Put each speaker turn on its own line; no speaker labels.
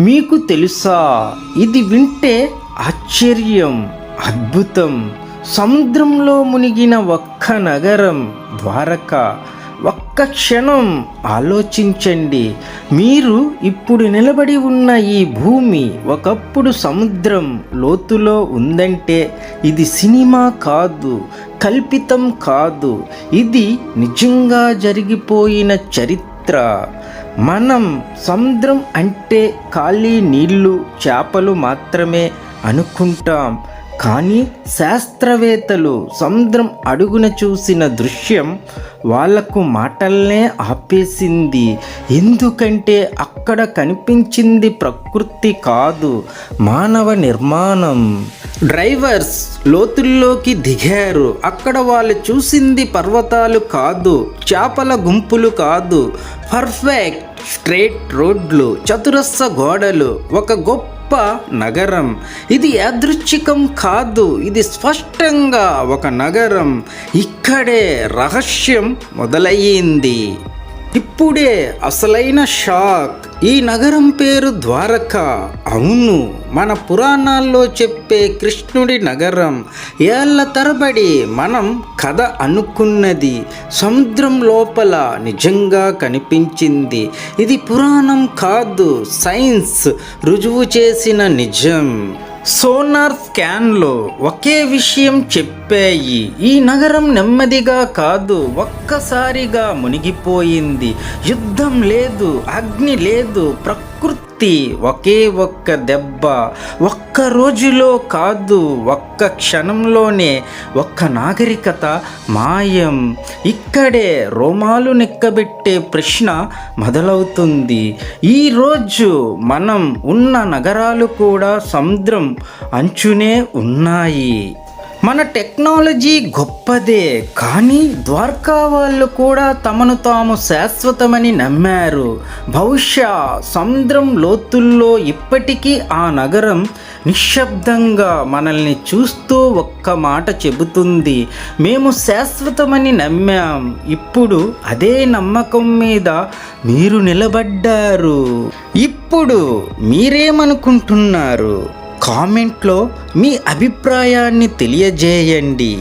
మీకు తెలుసా? ఇది వింటే ఆశ్చర్యం అద్భుతం. సముద్రంలో మునిగిన ఒక్క నగరం ద్వారక. ఒక్క క్షణం ఆలోచించండి. మీరు ఇప్పుడు నిలబడి ఉన్న ఈ భూమి ఒకప్పుడు సముద్రం లోతులో ఉందంటే ఇది సినిమా కాదు కల్పితం కాదు. ఇది నిజంగా జరిగిపోయిన చరిత్ర. మనం సముద్రం అంటే ఖాళీ నీళ్ళు చేపలు మాత్రమే అనుకుంటాం. కానీ శాస్త్రవేత్తలు సముద్రం అడుగున చూసిన దృశ్యం వాళ్ళకు మాటల్నే ఆపేసింది. ఎందుకంటే అక్కడ కనిపించింది ప్రకృతి కాదు మానవ నిర్మాణం. డ్రైవర్స్ లోతుల్లోకి దిగారు. అక్కడ వాళ్ళు చూసింది పర్వతాలు కాదు చేపల గుంపులు కాదు. పర్ఫెక్ట్ స్ట్రేట్ రోడ్లు చతురస్ర గోడలు ఒక గొప్ప నగరం. ఇది యాదృచ్ఛికం కాదు ఇది స్పష్టంగా ఒక నగరం. ఇక్కడే రహస్యం మొదలయ్యింది. ఇప్పుడే అసలైన షాక్. ఈ నగరం పేరు ద్వారక. అవును మన పురాణాల్లో చెప్పే కృష్ణుడి నగరం. ఏళ్ళ తరబడి మనం కథ అనుకున్నది సముద్రం లోపల నిజంగా కనిపించింది. ఇది పురాణం కాదు సైన్స్ రుజువు చేసిన నిజం. సోనార్ స్కాన్లో ఒకే విషయం చెప్పాయి. ఈ నగరం నెమ్మదిగా కాదు ఒక్కసారిగా మునిగిపోయింది. యుద్ధం లేదు అగ్ని లేదు ప్రకృతి ఒకే ఒక్క దెబ్బ ఒక్క రోజులో కాదు ఒక్క క్షణంలోనే ఒక్క నాగరికత మాయం. ఇక్కడే రోమాలు నెక్కబెట్టే ప్రశ్న మొదలవుతుంది. ఈరోజు మనం ఉన్న నగరాలు కూడా సముద్రం అంచునే ఉన్నాయి. మన టెక్నాలజీ గొప్పదే కానీ ద్వారకా వాళ్ళు కూడా తమను తాము శాశ్వతమని నమ్మారు. బహుశా సముద్రం లోతుల్లో ఇప్పటికీ ఆ నగరం నిశ్శబ్దంగా మనల్ని చూస్తూ ఒక్క మాట చెబుతుంది. మేము శాశ్వతమని నమ్మాం. ఇప్పుడు అదే నమ్మకం మీద మీరు నిలబడ్డారు. ఇప్పుడు మీరేమనుకుంటున్నారు? కామెంట్లో మీ అభిప్రాయాన్ని తెలియజేయండి.